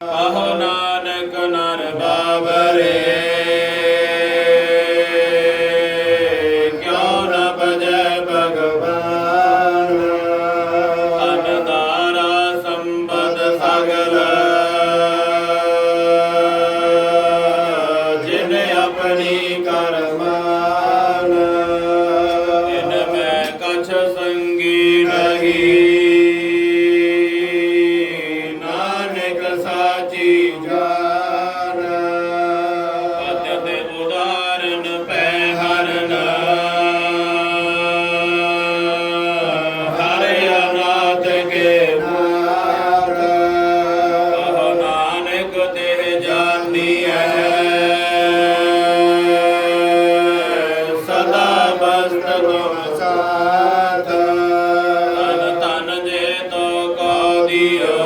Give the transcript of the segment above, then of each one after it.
ਕਹੋ ਨਾਨਕ ਨਰ ਬਾਬਰੇ be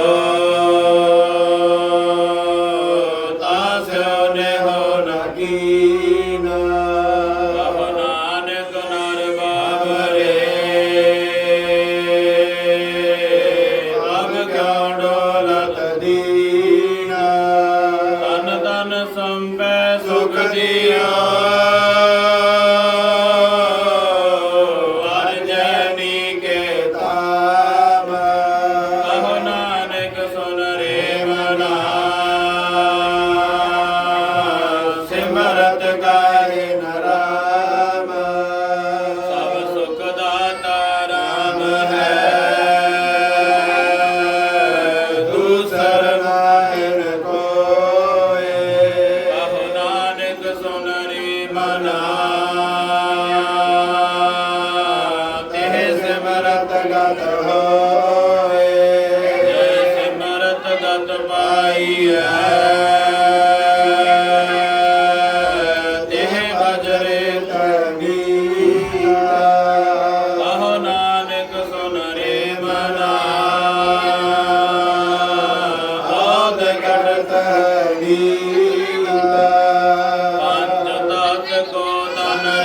ਗਾਏ ਨਰਾਮ ਸਭ ਸੁਖ ਦਾਤਾ ਰਾਮ ਹੈ ਦੂਸਰ ਨਾਇਨ ਕੋਏ ਕਹੋ ਨਾਨਕ ਸੁਨਰੀ ਮਨਾ ਤਿਹ ਸਿਮਰਤ ਗਤ ਹੋਏ ਸਿਮਰਤ ਗਤ ਪਾਈਐ